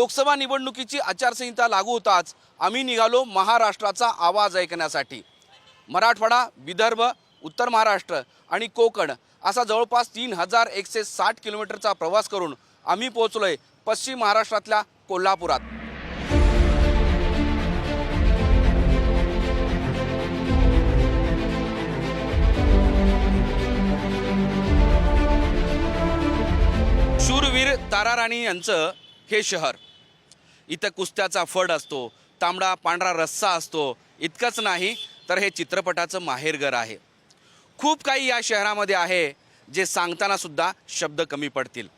लोकसभा निवडणुकीची आचारसंहिता लागू होताच आम्ही निघालो महाराष्ट्राचा आवाज ऐकण्यासाठी. मराठवाडा विदर्भ उत्तर महाराष्ट्र आणि कोकण असा जवळपास तीन हजार एकशे साठ किलोमीटरचा प्रवास करून आम्ही पोहोचलोय पश्चिम महाराष्ट्रातल्या कोल्हापुरात. शूरवीर ताराराणी यांचं हे शहर. इथं कुस्त्याचा फड असतो तांबडा पांढरा रस्सा असतो इतकंच नाही तर हे चित्रपटाचं माहेरघर आहे. खूप काही या शहरामध्ये आहे जे सांगतानासुद्धा शब्द कमी पडतील.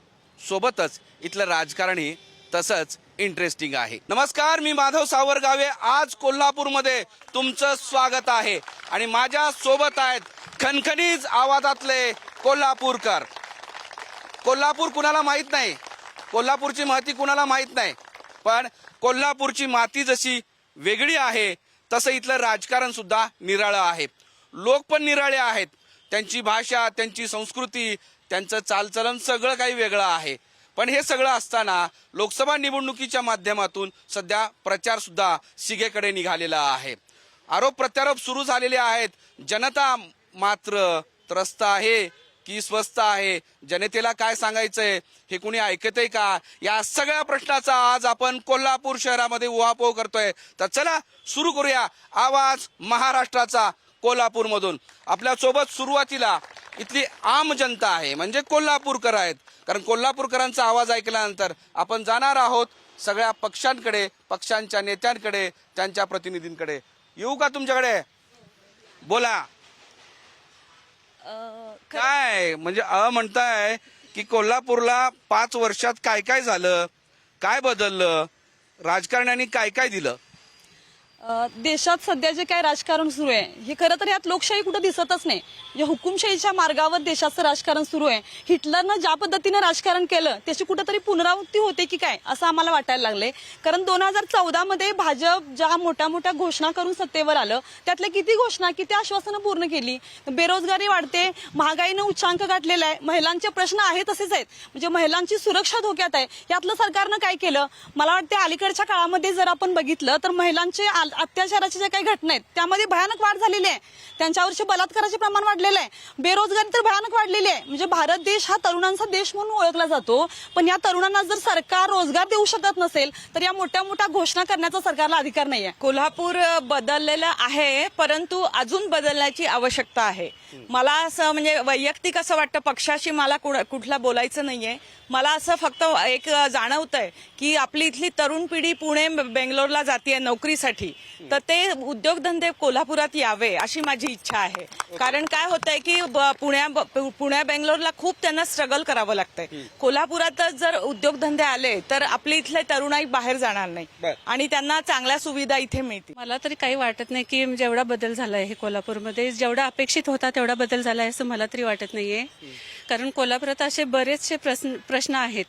सोबतच इथलं राजकारणी तसंच इंटरेस्टिंग आहे. नमस्कार मी माधव सावरगावे आज कोल्हापूरमध्ये तुमचं स्वागत आहे. आणि माझ्या सोबत आहेत खनखनीज आवाजातले कोल्हापूरकर. कोल्हापूर कुणाला माहीत नाही? कोल्हापूरची महती कुणाला माहीत नाही? पण कोल्हापूरची माती जशी वेगळी आहे तसं इथलं राजकारण सुद्धा निराळं आहे. लोक पण निराळे आहेत. त्यांची भाषा त्यांची संस्कृती त्यांचं चालचलन सगळं काही वेगळं आहे. पण हे सगळं असताना लोकसभा निवडणुकीच्या माध्यमातून सध्या प्रचार सुद्धा शिगेकडे निघालेला आहे. आरोप प्रत्यारोप सुरू झालेले आहेत. जनता मात्र त्रस्त आहे. की स्वस्त आहे. जनतेला काय सांगायचंय हे कुणी ऐकतंय का? या सगळ्या प्रश्नाचा आज आपण कोल्हापूर शहरामध्ये उहापोह करतोय. तर चला सुरू करूया आवाज महाराष्ट्राचा कोल्हापूरमधून. आपल्यासोबत सुरुवातीला इथली आम जनता आहे म्हणजे कोल्हापूरकर आहेत. कारण कोल्हापूरकरांचा आवाज ऐकल्यानंतर आपण जाणार आहोत सगळ्या पक्षांकडे पक्षांच्या नेत्यांकडे त्यांच्या प्रतिनिधींकडे. येऊ का तुमच्याकडे? बोला. काय? म्हणजे अ म्हणताय की कोल्हापूरला पाच वर्षात काय काय झालं? काय बदललं? राजकारण्यांनी काय काय दिलं? देशात सध्या जे काय राजकारण सुरू आहे हे खरं तर यात लोकशाही कुठं दिसतच नाही. म्हणजे हुकुमशाहीच्या मार्गावर देशाचं राजकारण सुरू आहे हिटलरनं ज्या पद्धतीनं राजकारण केलं त्याची कुठंतरी पुनरावृत्ती होते की काय असं आम्हाला वाटायला लागले कारण दोन हजार चौदामध्ये भाजप ज्या मोठ्या मोठ्या घोषणा करून सत्तेवर आलं त्यातल्या किती घोषणा किती आश्वासनं पूर्ण केली? बेरोजगारी वाढते महागाईनं उच्चांक गाठलेला आहे महिलांचे प्रश्न आहे तसेच आहेत. म्हणजे महिलांची सुरक्षा धोक्यात आहे. यातलं सरकारनं काय केलं? मला वाटते अलीकडच्या काळामध्ये जर आपण बघितलं तर महिलांचे अत्याचाराच्या ज्या काही घटना आहेत त्यामध्ये भयानक वाढ झालेली आहे. त्यांच्यावरचे बलात्काराचे प्रमाण वाढलेलं आहे. बेरोजगारी तर भयानक वाढलेली आहे. म्हणजे भारत देश हा तरुणांचा देश म्हणून ओळखला जातो. पण या तरुणांना जर सरकार रोजगार देऊ शकत नसेल तर या मोठ्या मोठ्या घोषणा करण्याचा सरकारला अधिकार नाही आहे कोल्हापूर बदललेलं आहे परंतु अजून बदलण्याची आवश्यकता आहे. मला असं म्हणजे वैयक्तिक असं वाटतं पक्षाशी मला कुठला बोलायचं नाहीये. मला असं फक्त एक जाणवतंय की आपली इथली तरुण पिढी पुणे बेंगलोरला जाते नोकरीसाठी. तर ते उद्योगधंदे कोल्हापुरात यावे अशी माझी इच्छा आहे. कारण काय होतंय की ब- पुण्या पुण्या बेंगलोरला खूप त्यांना स्ट्रगल करावं लागतंय. कोल्हापुरातच जर उद्योगधंदे आले तर आपली इथले तरुणाई बाहेर जाणार नाही. आणि त्यांना चांगल्या सुविधा इथे मिळतील. मला तरी काही वाटत नाही की जेवढा बदल झाला आहे कोल्हापूरमध्ये जेवढा अपेक्षित होता तेवढा बदल झाला आहे असं मला तरी वाटत नाहीये. कारण कोल्हापुरात असे बरेचसे प्रश्न प्रश्न आहेत.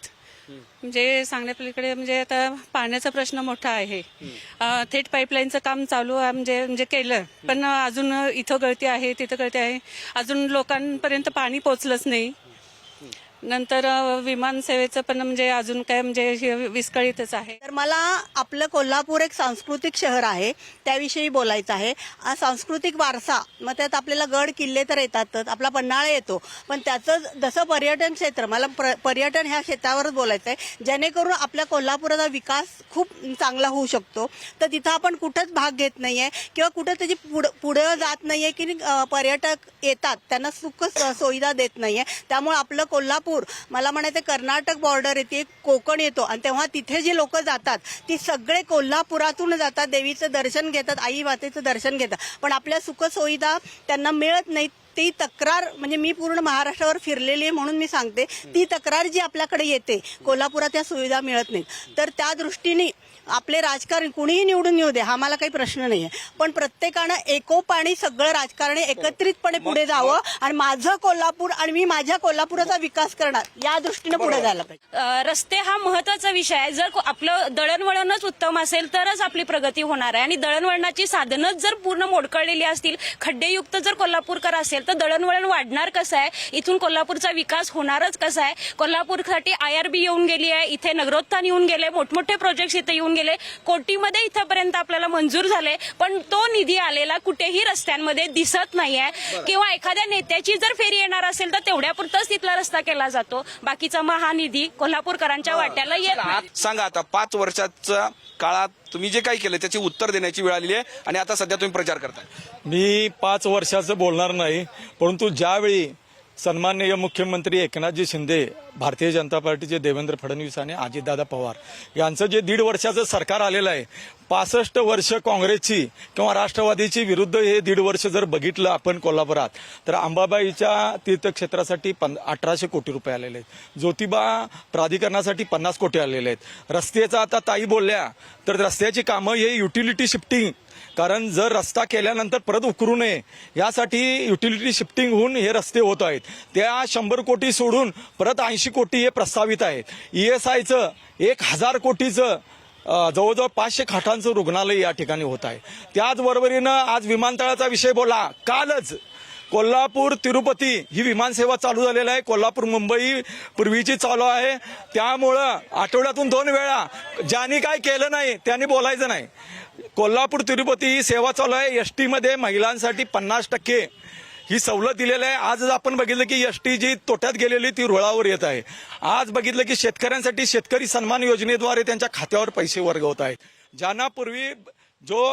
म्हणजे सांगण्यापलीकडे म्हणजे आता पाण्याचा प्रश्न मोठा आहे. थेट पाईपलाईनचं काम चालू आहे म्हणजे म्हणजे केलं. पण अजून इथं गळती आहे तिथं गळती आहे. अजून लोकांपर्यंत पाणी पोचलंच नाही. नंतर विमानसेवेचं पण म्हणजे अजून काय म्हणजे विस्कळीतच आहे. तर मला आपलं कोल्हापूर एक सांस्कृतिक शहर आहे त्याविषयी बोलायचं आहे. सांस्कृतिक वारसा मग त्यात आपल्याला गड किल्ले तर येतातच आपला पन्हाळा येतो. पण त्याचं जसं पर्यटन क्षेत्र मला पर्यटन ह्या क्षेत्रावरच बोलायचं आहे. जेणेकरून आपल्या कोल्हापुराचा विकास खूप चांगला होऊ शकतो. तर तिथं आपण कुठंच भाग घेत नाहीये किंवा कुठं त्याची पुढं पुढं जात नाहीये की पर्यटक येतात त्यांना सुख स- सुविधा देत आहे त्यामुळे आपलं कोल्हापूर मला म्हणायचं कर्नाटक बॉर्डर येते कोकण येतो. आणि तेव्हा तिथे जी लोक जातात ती सगळे कोल्हापुरातून जातात देवीचं दर्शन घेतात आई मातेचं दर्शन घेतात. पण आपल्या सुखसुविधा त्यांना मिळत नाहीत. ती तक्रार म्हणजे मी पूर्ण महाराष्ट्रावर फिरलेली आहे म्हणून मी सांगते ती तक्रार जी आपल्याकडे येते कोल्हापुरात या सुविधा मिळत नाहीत. तर त्या दृष्टीने आपले राजकारण कुणीही निवडून येऊ दे हा मला काही प्रश्न नाहीये. पण प्रत्येकानं एकोपाणी सगळं राजकारण एकत्रितपणे पुढे जावं आणि माझं कोल्हापूर आणि मी माझ्या कोल्हापुराचा विकास करणार या दृष्टीने पुढे जायला पाहिजे. रस्ते हा महत्त्वाचा विषय आहे. जर आपलं दळणवळणच उत्तम असेल तरच आपली प्रगती होणार आहे. आणि दळणवळणाची साधनच जर पूर्ण मोडकळलेली असतील खड्डेयुक्त जर कोल्हापूरकर असेल तर दळणवळण वाढणार कसं आहे? इथून कोल्हापूरचा विकास होणारच कसा आहे? कोल्हापूरसाठी आय आर बी येऊन गेली आहे इथे नगरोत्थान येऊन गेले मोठमोठे प्रोजेक्ट इथे येऊन गेले. कोटीमध्ये इथंपर्यंत आपल्याला मंजूर झाले पण तो निधी आलेला कुठेही रस्त्यांमध्ये दिसत नाहीये. किंवा एखाद्या नेत्याची जर फेरी येणार असेल तर तेवढ्यापुरतच तिथला रस्ता केला जातो. बाकीचा महानिधी कोल्हापूरकरांच्या वाट्याला येत नाही. सांगा आता पाच वर्षाच्या काळात तुम्ही जे काही केलं त्याची उत्तर देण्याची वेळ आलेली आहे आणि आता सध्या तुम्ही प्रचार करताय. मी पाच वर्षाचं बोलणार नाही परंतु ज्यावेळी सन्माननीय मुख्यमंत्री एकनाथजी शिंदे भारतीय जनता पार्टीचे देवेंद्र फडणवीस आणि अजितदादा पवार यांचं जे दीड वर्षाचं सरकार आलेलं आहे पासष्ट वर्ष काँग्रेसची किंवा राष्ट्रवादीची विरुद्ध हे दीड वर्ष जर बघितलं आपण कोल्हापुरात तर अंबाबाईच्या तीर्थक्षेत्रासाठी पन अठराशे कोटी रुपये आलेले आहेत. ज्योतिबा प्राधिकरणासाठी पन्नास कोटी आलेले आहेत. रस्त्याचं आता ताई बोलल्या तर रस्त्याची कामं हे युटिलिटी शिफ्टिंग कारण जर रस्ता केल्यानंतर परत उकरू नये यासाठी युटिलिटी शिफ्टिंग होऊन हे रस्ते होत आहेत. त्या शंभर कोटी सोडून परत ऐंशी कोटी हे प्रस्तावित आहेत. ई एस आयचं एक हजार कोटीचं जवळजवळ पाचशे खाटांचं रुग्णालय या ठिकाणी होत आहे. त्याचबरोबरीनं आज विमानतळाचा विषय बोला. कालच कोल्हापूर तिरुपती ही विमानसेवा चालू झालेली आहे. कोल्हापूर मुंबई पूर्वीची चालू आहे. त्यामुळं आठवड्यातून दोन वेळा ज्यांनी काय केलं नाही त्यांनी बोलायचं नाही. कोल्हापूर तिरुपती ही सेवा चालू आहे. एस टीमध्ये महिलांसाठी पन्नास टक्के ही सवलत दिलेली आहे. आज आपण बघितलं की एस टी जी तोट्यात गेलेली ती रुळावर येत आहे. आज बघितलं की शेतकऱ्यांसाठी शेतकरी सन्मान योजनेद्वारे त्यांच्या खात्यावर पैसे वर्ग होत आहेत. ज्यांना पूर्वी जो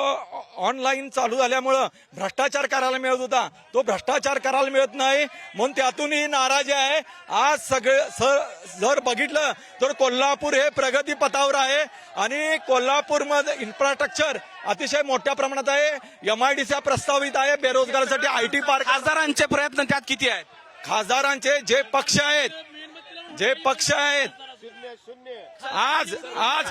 ऑनलाईन चालू झाल्यामुळं भ्रष्टाचार करायला मिळत होता तो भ्रष्टाचार करायला मिळत नाही म्हणून त्यातूनही नाराजी आहे. आज सगळं स- जर बघितलं तर कोल्हापूर हे प्रगती पथावर आहे आणि कोल्हापूरमध्ये इन्फ्रास्ट्रक्चर अतिशय मोठ्या प्रमाणात आहे. एमआयडीसी प्रस्तावित आहे बेरोजगारांसाठी आय टी पार्क. खासदारांचे प्रयत्न त्यात किती आहेत? खासदारांचे जे पक्ष आहेत जे पक्ष आहेत आज आज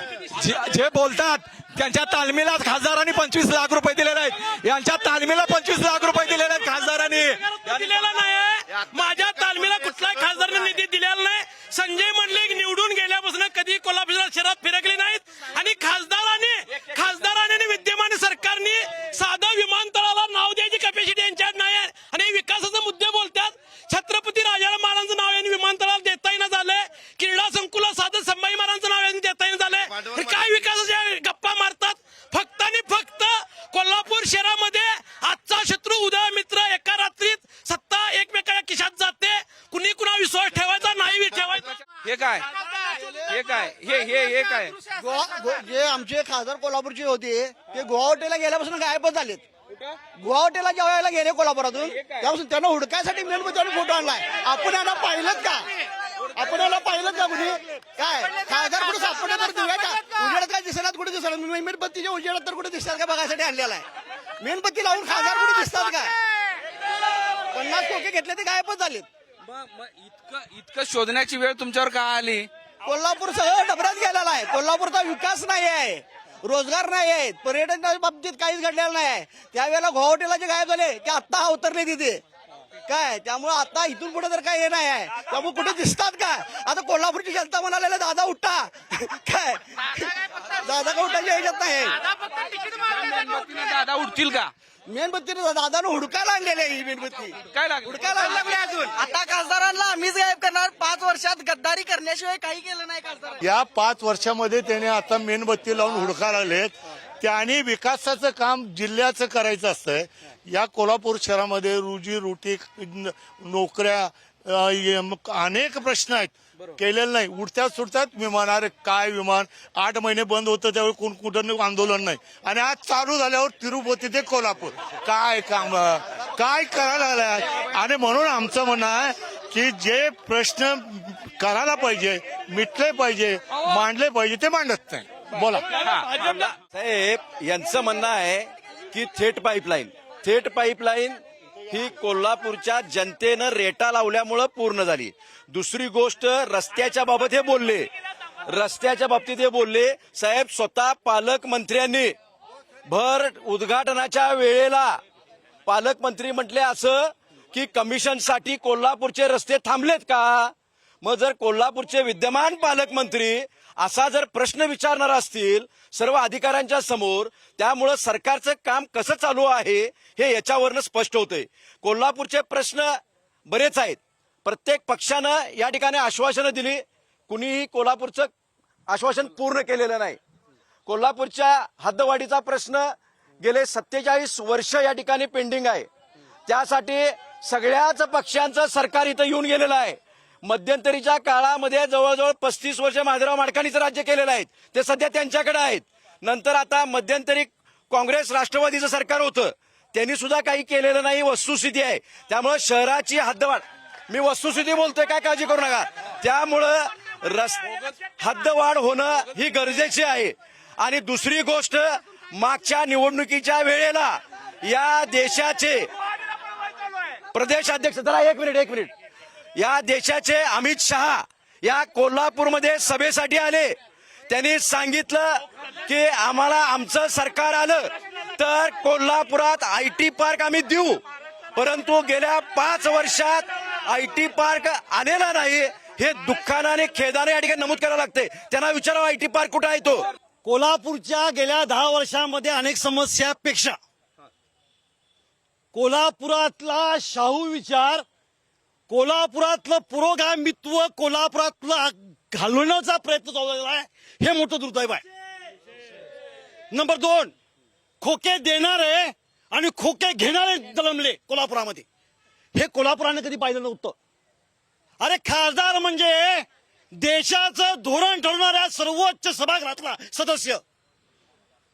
जे बोलतात त्यांच्या तालमीला खासदारांनी पंचवीस लाख रुपये दिलेले आहेत. यांच्या तालमीला पंचवीस लाख रुपये दिलेले आहेत खासदारांनी. दिलेला नाही माझ्या तालमीला कुठलाही खासदाराने निधी दिलेला नाही. संजय मंडलिक निवडून गेल्यापासून कधी कोल्हापूर शहरात फिरकले नाहीत. आणि खासदाराने खासदाराने आणि विद्यमान सरकारने साधं विमानतळाला नाव द्यायची कॅपॅसिटी यांच्यात नाही आणि विकासाचे मुद्दे बोलतात. छत्रपती राजाराम महाराजांचं नाव कोल्हापूरचे होते. ते गुवाहाटीला गेल्यापासून गायबच झालेत. गुवाहाटीला ज्या वेळेला गेले कोल्हापुरातून त्यापासून त्यांना हुडकायसाठी मेणबत्तीवर फोटो आणलाय. आपण यांना पाहिलं का? आपण याला पाहिलं का कुणी? काय? खासदार कुठे सापडले तर दिव्या का? उजेडात काय दिसणार कुठे दिसणार? मेणबत्तीच्या उजेडात तर कुठे दिसतात का बघायसाठी आणलेला आहे? मेणबत्ती लावून खासदार कुठे दिसतात का? पन्नास खोके घेतले ते गायबच झालेत. इतकं इतकं शोधण्याची वेळ तुमच्यावर का आली? कोल्हापूर सगळं डबऱ्यात गेलेला आहे. कोल्हापूरचा विकास नाही आहे रोजगार नाही आहेत पर्यटनाच्या बाबतीत काहीच घडलेलं नाही आहे. त्यावेळेला गुवाहाटीला जे गायब झाले ते आत्ता अवतरले तिथे. काय? त्यामुळे आता इथून पुढे तर काय हे नाही आहे. त्यामुळे कुठे दिसतात का आता कोल्हापूरची जनता म्हणाले दादा उठा. काय? दादा का उठायच्या ह्याच्यात नाही? दादा उठतील का? मेणबत्तीने दादानं हुडकायला आणलेली आहे ही मेणबत्ती. काय लागलं? हुडकायला आणली अजून? आता खासदारांना आम्हीच गायब करणार. पाच वर्षात गद्दारी करण्याशिवाय काही केलं नाही खासदार या पाच वर्षामध्ये त्याने आता मेणबत्ती लावून हुडका लागलेत. त्यांनी विकासाचं काम जिल्ह्याचं करायचं असतंय. या कोल्हापूर शहरामध्ये रोजी रोटी नोकऱ्या अनेक प्रश्न आहेत. केलेलं नाही. उडत्यात सुटतात विमान अरे काय विमान? आठ महिने बंद होतं त्यावेळी कोण कुठं आंदोलन नाही. आणि आज चालू झाल्यावर तिरुपती ते कोल्हापूर. काय काम काय करायला आणि म्हणून आमचं म्हणणं आहे की जे प्रश्न करायला पाहिजे मिटले पाहिजे मांडले पाहिजे ते मांडत नाही. बोला. साहेब यांचं म्हणणं आहे की थेट पाईपलाईन थेट पाईपलाईन ही कोल्हापूरच्या जनतेनं रेटा लावल्यामुळं पूर्ण झाली. दुसरी गोष्ट रस्त्याच्या बाबत हे बोलले. रस्त्याच्या बाबतीत हे बोलले. साहेब स्वतः पालकमंत्र्यांनी भर उद्घाटनाच्या वेळेला पालकमंत्री म्हटले असं की कमिशनसाठी कोल्हापूरचे रस्ते थांबलेत का? मग जर कोल्हापूरचे विद्यमान पालकमंत्री असा जर प्रश्न विचारणार असतील सर्व अधिकाऱ्यांच्या समोर त्यामुळं सरकारचं काम कसं चालू आहे हे याच्यावरनं स्पष्ट होतंय. कोल्हापूरचे प्रश्न बरेच आहेत. प्रत्येक पक्षानं या ठिकाणी आश्वासनं दिली. कुणीही कोल्हापूरचं आश्वासन पूर्ण केलेलं नाही. कोल्हापूरच्या हद्दवाढीचा प्रश्न गेले सत्तेचाळीस वर्ष या ठिकाणी पेंडिंग आहे. त्यासाठी सगळ्याच पक्षांचं सरकार इथं येऊन गेलेलं आहे. मध्यंतरीच्या काळामध्ये जवळजवळ पस्तीस वर्ष माधवराव माडकाणीचं राज्य केलेलं आहे. ते सध्या त्यांच्याकडे आहेत. नंतर आता मध्यंतरी काँग्रेस राष्ट्रवादीचं सरकार होतं. त्यांनी सुद्धा काही केलेलं नाही वस्तुस्थिती आहे. त्यामुळे शहराची हद्दवाढ. मी वस्तुस्थिती बोलतोय काय काळजी करू नका. त्यामुळं रस हद्दवाढ होणं ही गरजेची आहे. आणि दुसरी गोष्ट मागच्या निवडणुकीच्या वेळेला या देशाचे प्रदेश अध्यक्ष जरा एक मिनिट एक मिनिट. या देशाचे अमित शहा या कोल्हापूरमध्ये सभेसाठी आले. त्यांनी सांगितलं की आम्हाला आमचं सरकार आलं तर कोल्हापुरात आय टी पार्क आम्ही देऊ. परंतु गेल्या पाच वर्षात आय टी पार्क आलेला नाही. हे दुःखानं आणि खेदाने या ठिकाणी नमूद करावं लागते त्यांना विचारावं आय टी पार्क कुठं आहे तो? कोल्हापूरच्या गेल्या दहा वर्षांमध्ये अनेक समस्यापेक्षा कोल्हापुरातला शाहू विचार कोल्हापुरातलं पुरोगामित्व कोल्हापुरातलं घालवण्याचा प्रयत्न चालू आहे. हे मोठं दुर्दैव आहे. नंबर दोन खोके देणारे आणि खोके घेणारे जन्मले कोल्हापुरामध्ये. हे कोल्हापुराने कधी पाहिलं नव्हतं. अरे खासदार म्हणजे देशाचं धोरण ठरवणाऱ्या सर्वोच्च सभागृहातला सदस्य.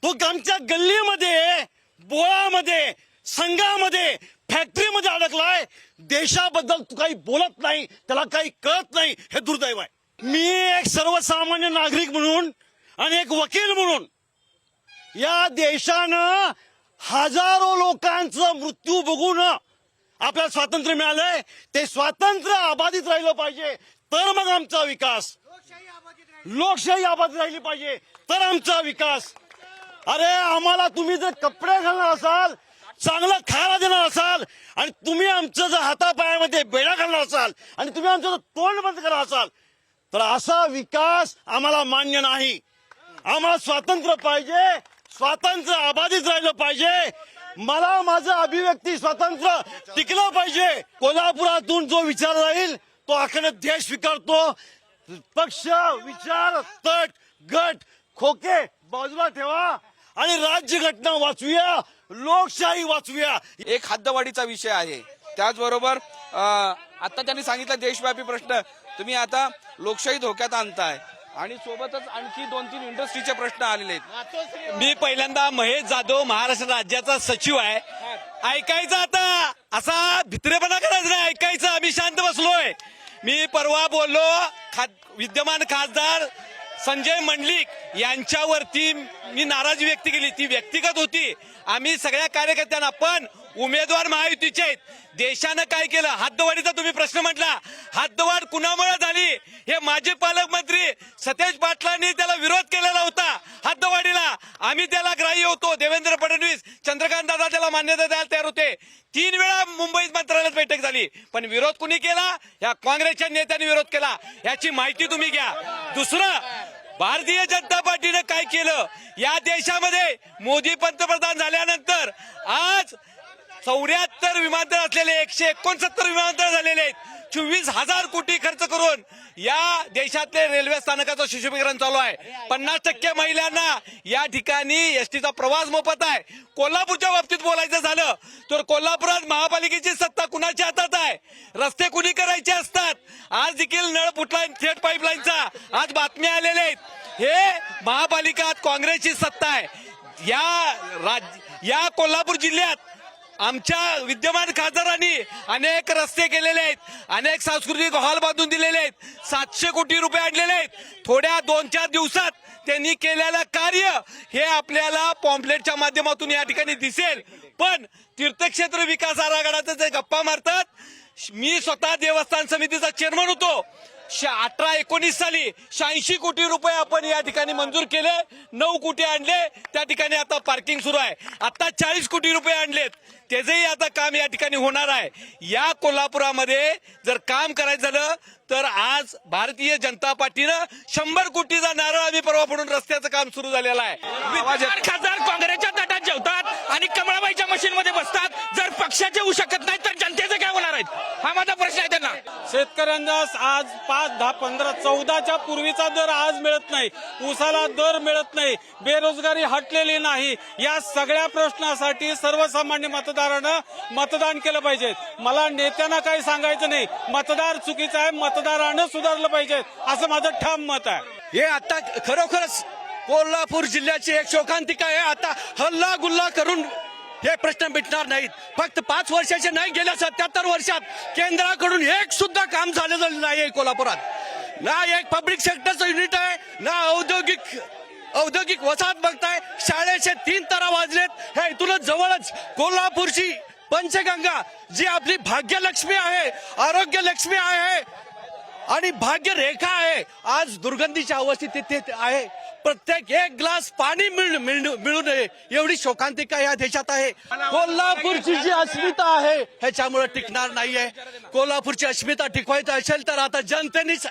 तो आमच्या गल्लीमध्ये बोळामध्ये संघामध्ये फॅक्टरीमध्ये अडकलाय देशाबद्दल तू काही बोलत नाही त्याला काही कळत नाही हे दुर्दैव आहे. मी एक सर्वसामान्य नागरिक म्हणून आणि एक वकील म्हणून या देशानं हजारो लोकांचं मृत्यू बघून आपल्याला स्वातंत्र्य मिळालंय. ते स्वातंत्र्य अबाधित राहिलं पाहिजे तर मग आमचा विकास. लोकशाही अबाधित राहिली पाहिजे तर आमचा विकास. अरे आम्हाला तुम्ही जर कपडे घालणार असाल चांगलं खायला देणार असाल आणि तुम्ही आमचं जर हातापायामध्ये बेडा घालणार असाल आणि तुम्ही आमचं जर तोंड बंद करणार असाल तर असा विकास आम्हाला मान्य नाही. आम्हाला स्वातंत्र्य पाहिजे स्वातंत्र्य अबाधित राहिलं पाहिजे. मला माझं अभिव्यक्ती स्वातंत्र्य टिकलं पाहिजे. कोल्हापुरातून जो विचार राहील तो अखंड देश स्वीकारतो. पक्ष विचार तट गट खोके बाजूला ठेवा. आणि राज्यघटना वाचूया लोकशाही वाचूया. एक हद्दवाढीचा विषय आहे. त्याचबरोबर अं, आता त्यांनी सांगितलं देशव्यापी प्रश्न. तुम्ही आता लोकशाही धोक्यात आणताय. आणि सोबतच आणखी दोन तीन इंडस्ट्रीचे प्रश्न आलेले आहेत. मी पहिल्यांदा महेश जाधव महाराष्ट्र राज्याचा सचिव आहे. ऐकायचं आता. असा भित्रेपणा करायचा नाही. ऐकायचं. आम्ही शांत बसलोय. मी परवा बोललो खा विद्यमान खासदार संजय मंडलिक यांच्यावरती मी नाराजी व्यक्त केली. ती व्यक्तिगत होती. आम्ही सगळ्या कार्यकर्त्यांना पण उमेदवार महायुतीचे आहेत. देशानं काय केलं? हातदवाडीचा तुम्ही प्रश्न म्हटला. हद्दवाढ कुणामुळे झाली? हे माजी पालकमंत्री सतेज पाटलांनी त्याला विरोध केलेला होता हातदवाडीला आम्ही त्याला ग्राह्य होतो. देवेंद्र फडणवीस चंद्रकांत दादा त्याला मान्यता द्यायला तयार होते. तीन वेळा मुंबईत मंत्रालयात बैठक झाली. पण विरोध कुणी केला? या काँग्रेसच्या नेत्यांनी विरोध केला. याची माहिती तुम्ही घ्या. दुसरं भारतीय जनता पार्टीनं काय केलं? या देशामध्ये मोदी पंतप्रधान झाल्यानंतर आज चौऱ्याहत्तर विमानतळ असलेले एकशे एकोणसत्तर विमानतळ झालेले आहेत. चोवीस हजार कोटी खर्च करून या देशातले रेल्वे स्थानकाचं शिशुपीकरण चालू आहे. पन्नास टक्के महिलांना या ठिकाणी एसटीचा प्रवास मोफत आहे. कोल्हापूरच्या बाबतीत बोलायचं झालं तर कोल्हापुरात महापालिकेची सत्ता कुणाच्या हातात आहे? रस्ते कुणी करायचे असतात? आज देखील नळ फुटलाईन थेट पाईपलाईनचा आज बातम्या आलेल्या आहेत. हे महापालिकात काँग्रेसची सत्ता आहे. या राज या कोल्हापूर जिल्ह्यात आमच्या विद्यमान खासदारांनी अनेक रस्ते केलेले आहेत. अनेक सांस्कृतिक हॉल बांधून दिलेले आहेत. सातशे कोटी रुपये आणलेले आहेत. थोड्या दोन चार दिवसात त्यांनी केलेलं कार्य हे आपल्याला पॉम्पलेटच्या माध्यमातून या ठिकाणी दिसेल. पण तीर्थक्षेत्र विकास आराखड्याचे जे गप्पा मारतात. मी स्वतः देवस्थान समितीचा चेअरमन होतो. अठरा एकोणीस साली शहाऐंशी कोटी रुपये आपण या ठिकाणी मंजूर केले. नऊ कोटी आणले. त्या ठिकाणी आता पार्किंग सुरू आहे. आता चाळीस कोटी रुपये आणलेत. त्याचंही आता काम या ठिकाणी होणार आहे. या कोल्हापुरामध्ये जर काम करायचं झालं तर आज भारतीय जनता पार्टीनं शंभर कोटीचा नारळ आम्ही परवा पडून रस्त्याचं काम सुरू झालेलं आहे. खासदार काँग्रेसच्या ताटात जेवतात आणि कमळाबाईच्या मशीनमध्ये बसतात. जर पक्षाचे होऊ शकत नाही तर जनतेचे काय होणार आहेत हा माझा प्रश्न आहे त्यांना. शेतकऱ्यांना आज पाच दहा पंधरा चौदाच्या पूर्वीचा दर आज मिळत नाही. ऊसाला दर मिळत नाही. बेरोजगारी हटलेली नाही. या सगळ्या प्रश्नासाठी सर्वसामान्य मतदारानं मतदान केलं पाहिजे. मला नेत्यांना काही सांगायचं नाही. मतदार चुकीचा आहे मतदारानं सुधारलं पाहिजे असं माझं ठाम मत आहे. हे आता खरोखरच कोल्हापूर जिल्ह्याची एक शोकांतिका आहे. आता हल्ला गुल्ला करून हे प्रश्न मिटणार नाहीत. फक्त पाच वर्षाचे नाही गेल्या सत्याहत्तर वर्षात केंद्राकडून एक सुद्धा काम झालेलं नाही कोल्हापुरात. ना एक पब्लिक सेक्टरचं युनिट आहे ना औद्योगिक औद्योगिक वसाहत बघताय. शाळेचे तीन तारा वाजलेत. हे इथूनच जवळच कोल्हापूरची पंचगंगा जी आपली भाग्यलक्ष्मी आहे आरोग्य लक्ष्मी आहे. आणि भाग्य रेखा आहे. आज दुर्गंधीच्या अवस्थेत तिथे आहे. प्रत्येक एक ग्लास पाणी मिळ- मिळू नये. एवढी शोकांतिका या देशात आहे. कोल्हापूरची जी अस्मिता आहे ह्याच्यामुळे टिकणार नाहीये. कोल्हापूरची अस्मिता टिकवायची असेल तर आता जनतेनेच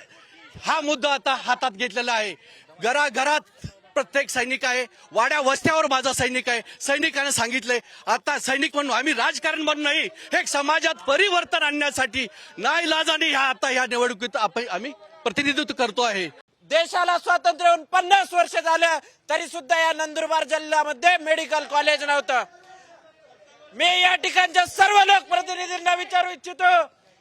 हा मुद्दा आता हातात घेतलेला आहे. घराघरात प्रत्येक सैनिक आहे. वाड्या वस्त्यावर माझा सैनिक आहे. सैनिकाने सांगितलंय आता सैनिक म्हणून आम्ही राजकारण म्हणून नाही हे समाजात परिवर्तन आणण्यासाठी नाही लाजाने ह्या आता ह्या निवडणुकीत आपण आम्ही प्रतिनिधित्व करतो आहे. देशाला स्वातंत्र्य होऊन पन्नास वर्ष झालं तरी सुद्धा या नंदुरबार जिल्ह्यामध्ये मेडिकल कॉलेज नव्हतं. मी या ठिकाणच्या सर्व लोकप्रतिनिधींना विचारू इच्छितो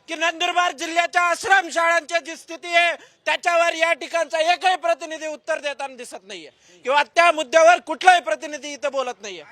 की नंदुरबार जिल्ह्याच्या आश्रम शाळांची जी स्थिती आहे त्याच्यावर या ठिकाणचा एकही प्रतिनिधी उत्तर देताना दिसत नाहीये. किंवा त्या मुद्द्यावर कुठलाही प्रतिनिधी इथं बोलत नाहीये.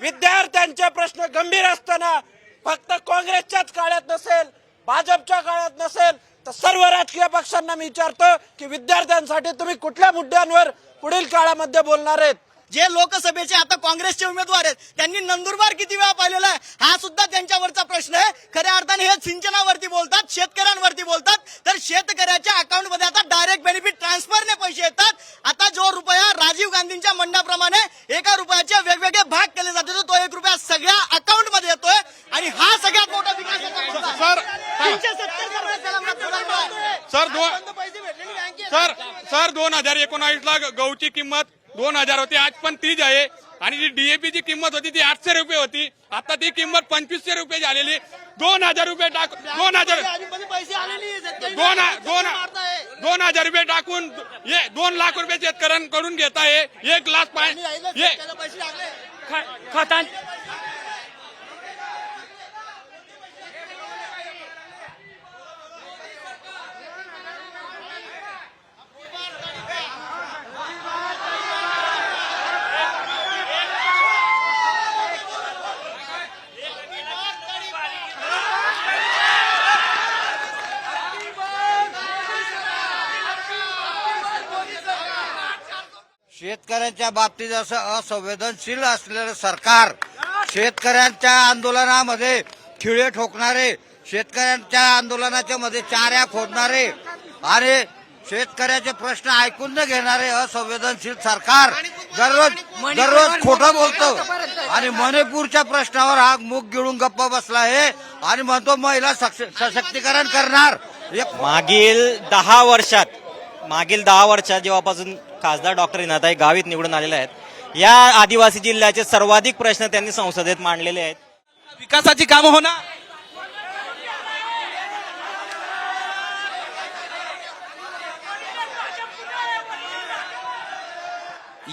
विद्यार्थ्यांचे प्रश्न गंभीर असताना फक्त काँग्रेसच्याच काळात नसेल भाजपच्या काळात नसेल तर सर्व राजकीय पक्षांना मी विचारतो की विद्यार्थ्यांसाठी तुम्ही कुठल्या मुद्द्यांवर पुढील काळामध्ये बोलणार आहेत? जे लोकसभेचे आता काँग्रेसचे उमेदवार आहेत त्यांनी नंदुरबार किती वेळा पाहिलेला आहे? हा सुद्धा त्यांच्यावरचा प्रश्न आहे. खऱ्या अर्थाने हे सिंचनावरती बोलतात शेतकऱ्यांवरती बोलतात. तर शेतकऱ्याच्या अकाउंटमध्ये आता डायरेक्ट बेनिफिट ट्रान्सफरने पैसे येतात. आता जो रुपया राजीव गांधींच्या म्हणण्याप्रमाणे एका रुपयाचे वेगवेगळे भाग केले जाते तो एक रुपया सगळ्या अकाउंटमध्ये येतोय. आणि हा सगळ्यात मोठा बँकेत. सर सर दोन हजार एकोणावीस ला गहूची किंमत दोन हजार होती आज पण तीच आहे. आणि जी डीएपी ची किंमत होती ती आठशे रुपये होती. आता ती किंमत पंचवीसशे रुपये झालेली. दोन हजार रुपये टाक दोन हजार दोन दोन. दोन हजार रुपये टाकून ये दोन लाख रुपये शेतकऱ्यांकडून घेत आहे एक लाख पाच आणि शेतकऱ्यांच्या बाबतीत असं असंवेदनशील असलेलं सरकार शेतकऱ्यांच्या आंदोलनामध्ये खिळे ठोकणारे शेतकऱ्यांच्या आंदोलनाच्या मध्ये चाऱ्या खोदणारे आणि शेतकऱ्याचे प्रश्न ऐकून न घेणारे असंवेदनशील सरकार दररोज दररोज खोटं बोलतो. आणि मणिपूरच्या प्रश्नावर हा मुख गिळून गप्प बसला आहे आणि म्हणतो महिला सशक्तीकरण करणार. एक मागील दहा वर्षात मागील दहा वर्षात जेव्हापासून खासदार डॉक्टर इनाताई गावित निवडून आलेले आहेत. या आदिवासी जिल्ह्याचे सर्वाधिक प्रश्न त्यांनी संसदेत मांडलेले आहेत. विकासाची कामं होणार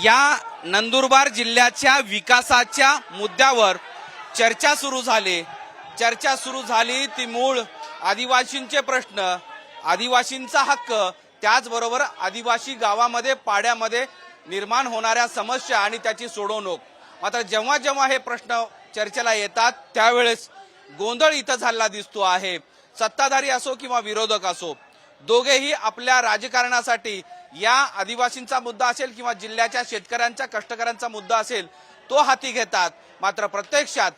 या नंदुरबार जिल्ह्याच्या विकासाच्या मुद्द्यावर चर्चा सुरू झाली. चर्चा सुरू झाली ती मूळ आदिवासींचे प्रश्न आदिवासींचा हक्क त्याचबरोबर आदिवासी गावामध्ये पाड्यामध्ये निर्माण होणाऱ्या समस्या आणि त्याची सोडवणूक. मात्र जेव्हा जेव्हा हे प्रश्न चर्चेला येतात त्यावेळेस गोंधळ इथं झालेला दिसतो आहे. सत्ताधारी असो किंवा विरोधक असो दोघेही आपल्या राजकारणासाठी या आदिवासींचा मुद्दा असेल किंवा जिल्ह्याच्या शेतकऱ्यांच्या कष्टकऱ्यांचा मुद्दा असेल तो हाती घेतात. मात्र प्रत्यक्षात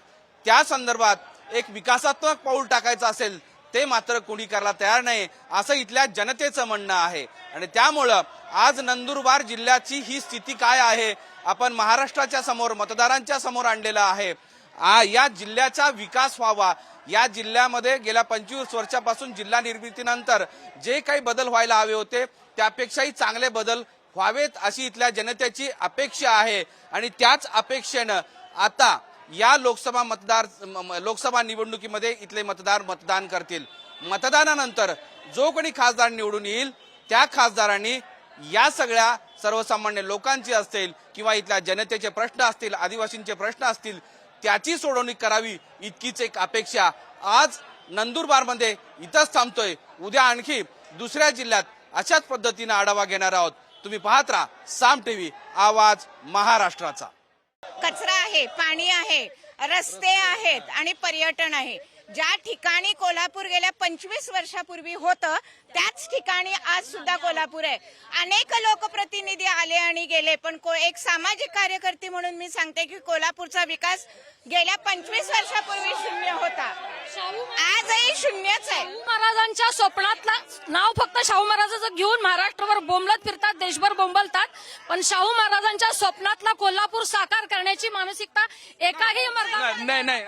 त्या संदर्भात एक विकासात्मक पाऊल टाकायचं असेल ते मात्र कोणी करायला तयार नाही असं इथल्या जनतेचं म्हणणं आहे. आणि त्यामुळं आज नंदुरबार जिल्ह्याची ही स्थिती काय आहे आपण महाराष्ट्राच्या समोर मतदारांच्या समोर आणलेलं आहे. आ- या जिल्ह्याचा विकास व्हावा. या जिल्ह्यामध्ये गेल्या पंचवीस वर्षापासून जिल्हा निर्मितीनंतर जे काही बदल व्हायला हवे होते त्यापेक्षाही चांगले बदल व्हावेत अशी इथल्या जनतेची अपेक्षा आहे. आणि त्याच अपेक्षेनं आता या लोकसभा मतदार म- लोकसभा निवडणुकीमध्ये इथले मतदार मतदान करतील. मतदानानंतर जो कोणी खासदार निवडून येईल त्या खासदारांनी या सगळ्या सर्वसामान्य लोकांची असतील किंवा इथल्या जनतेचे प्रश्न असतील आदिवासींचे प्रश्न असतील त्याची सोडवणूक करावी इतकीच एक अपेक्षा आज नंदुरबारमध्ये इथंच थांबतोय. उद्या आणखी दुसऱ्या जिल्ह्यात अशाच पद्धतीनं आढावा घेणार आहोत. तुम्ही पाहत राहा साम टीव्ही आवाज महाराष्ट्राचा. कचरा आहे पाणी आहे रस्ते आहेत आणि पर्यटन आहे. ज्या ठिकाणी कोल्हापूर गेल्या पंचवीस वर्षापूर्वी होतं त्याच ठिकाणी आज सुद्धा कोल्हापूर आहे. अनेक लोकप्रतिनिधी आले आणि गेले पण को- एक सामाजिक कार्यकर्ती म्हणून मी सांगते की कोल्हापूरचा विकास गेल्या पंचवीस वर्षापूर्वी शून्य होता. आजही शून्यच आहे. शाहू महाराजांच्या स्वप्नातला नाव फक्त शाहू महाराजाचं घेऊन महाराष्ट्रभर बोंबलत फिरतात देशभर बोंबलतात. पण शाहू महाराजांच्या स्वप्नातला कोल्हापूर साकार करण्याची मानसिकता एकाही नाही नाही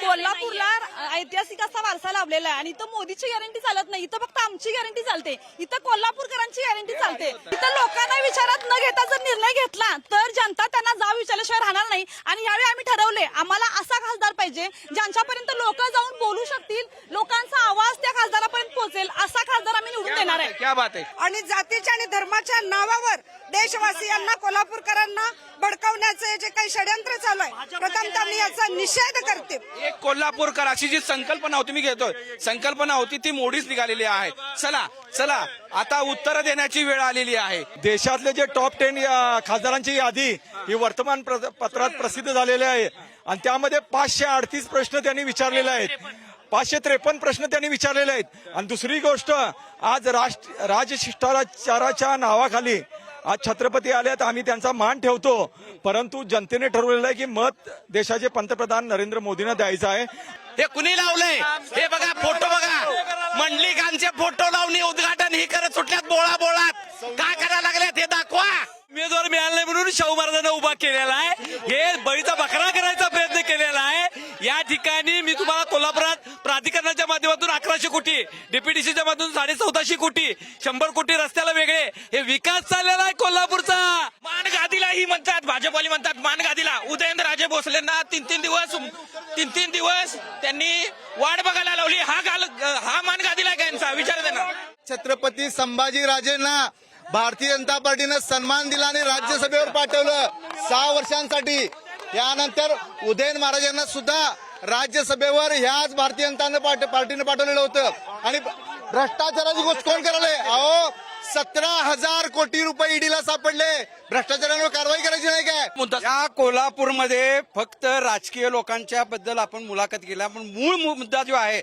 कोल्हापूरला ऐतिहासिक असा वारसा लाभलेला आहे. आणि इथं मोदीची गॅरंटी चालत नाही. इथं फक्त आमची गॅरंटी चालते. इथं कोल्हापूरकरांची गॅरंटी चालते. इथं लोकांना विचारात न घेता जर निर्णय घेतला तर जनता त्यांना जाब विचारल्याशिवाय राहणार नाही. आणि यावेळी आम्ही ठरवले आम्हाला असा खासदार पाहिजे ज्यांच्यापर्यंत लोक जाऊन बोलू शकतील लोकांचा आवाज त्या खासदारापर्यंत पोहोचेल असा खासदार आम्ही निवडून देणार आहे. क्या बात आहे. आणि जातीच्या आणि धर्माच्या नावावर देशवासियांना कोल्हापूरकरांना भडकवण्याचे जे काही षडयंत्र चालू आहे प्रथमतः मी याचा निषेध करते. एक कोल्हापूरकर अशी जी संकल्पना होती मी घेतोय. संकल्पना होती ती मोडीच निघालेली आहे. चला चला आता उत्तर देण्याची वेळ आलेली आहे. देशातले जे टॉप टेन खासदारांची यादी ही वर्तमान पत्रात प्रसिद्ध झालेली आहे. आणि त्यामध्ये पाचशे अडतीस प्रश्न त्यांनी विचारलेले आहेत. पाचशे त्रेपन्न. प्रश्न त्यांनी विचारलेले आहेत. आणि दुसरी गोष्ट आज राष्ट्र राजशिष्टाचाराच्या नावाखाली आज छत्रपती आल्यात आम्ही त्यांचा मान ठेवतो. परंतु जनतेने ठरवलेलं आहे की मत देशाचे पंतप्रधान नरेंद्र मोदींना द्यायचं आहे. हे कुणी लावलंय? हे बघा फोटो बघा. मंडलिकांचे फोटो लावणी उद्घाटन ही करत सुटल्यात. बोळा बोळात काय करायला लागले ते दाखवा. उमेदवार मिळाला नाही म्हणून शाहू महाराजांना उभा केलेला आहे. हे बळीचा बकरा करायचा प्रयत्न केलेला आहे. या ठिकाणी मी तुम्हाला कोल्हापुरात प्राधिकरणाच्या माध्यमातून अकराशे कोटी डीपीडीसीच्या माध्यमातून साडे चौदाशे कोटी शंभर कोटी रस्त्याला वेगळे. हे विकास चाललेला आहे कोल्हापूरचा. मान गादीला ही म्हणतात. भाजपवाली म्हणतात मान गादीला. उदयनराजे राजे भोसलेंना तीन तीन दिवस तीन तीन दिवस त्यांनी वाट बघायला लावली. हा गाल हा मान गादीला आहे का यांचा? विचार त्यांना. छत्रपती संभाजी राजेंना भारतीय जनता पार्टीनं सन्मान दिला आणि राज्यसभेवर पाठवलं. सहा वर्षांसाठी त्यानंतर उदयन महाराजांना सुद्धा राज्यसभेवर ह्याच भारतीय जनता पार्टी- पार्टीनं पाठवलेलं होतं. आणि भ्रष्टाचाराची गोष्ट कोण करायला? अहो सतरा हजार कोटी रुपये ईडीला सापडले. भ्रष्टाचारावर कारवाई करायची नाही काय? या कोल्हापूरमध्ये फक्त राजकीय लोकांच्या बद्दल आपण मुलाखत केली पण मूळ मु- मुद्दा जो आहे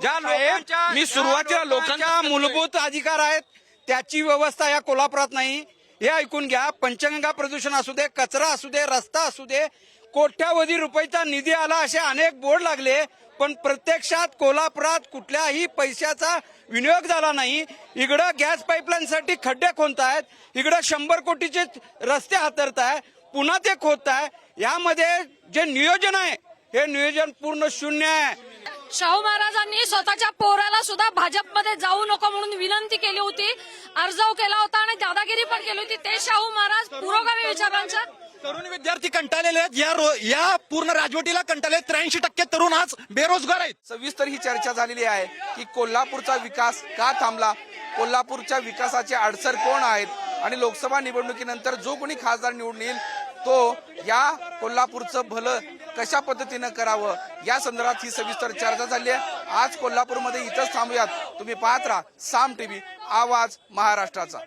ज्या लोकांच्या मी सुरुवातीला लोकांच्या मूलभूत अधिकार आहेत त्याची व्यवस्था या कोल्हापुरात नाही. हे ऐकून घ्या पंचगंगा प्रदूषण असू दे कचरा असू दे रस्ता असू दे कोट्यावधी रुपयाचा निधी आला असे अनेक बोर्ड लागले पण प्रत्यक्षात कोल्हापुरात कुठल्याही पैशाचा विनियोग झाला नाही. इकडं गॅस पाईपलाईनसाठी खड्डे खोदतायत इकडं शंभर कोटीचे रस्ते हातरताय पुन्हा ते खोदताय यामध्ये जे नियोजन आहे हे नियोजन पूर्ण शून्य आहे. शाहू महाराजांनी स्वतःच्या पोराला सुद्धा भाजपमध्ये जाऊ नको म्हणून विनंती केली होती. अर्जाव केला होता आणि दादागिरी पण केली होती. ते शाहू महाराज पुरोगामी विचारांच्या तरुण विद्यार्थी कंटाळलेले आहेत. या रो- या पूर्ण राजवटीला कंटाळले त्र्याऐंशी टक्के तरुण आज बेरोजगार आहेत. सविस्तर ही चर्चा झालेली आहे की कोल्हापूरचा विकास का थांबला? कोल्हापूरच्या विकासाचे अडसर कोण आहेत? आणि लोकसभा निवडणुकीनंतर जो कोणी खासदार निवडून येईल तो या कोल्हापूरचं भलं कशा पद्धतीनं करावं? या संदर्भात ही सविस्तर चर्चा झाली आहे. आज कोल्हापूरमध्ये इथंच थांबूयात. तुम्ही पाहत राहा साम टीव्ही आवाज महाराष्ट्राचा.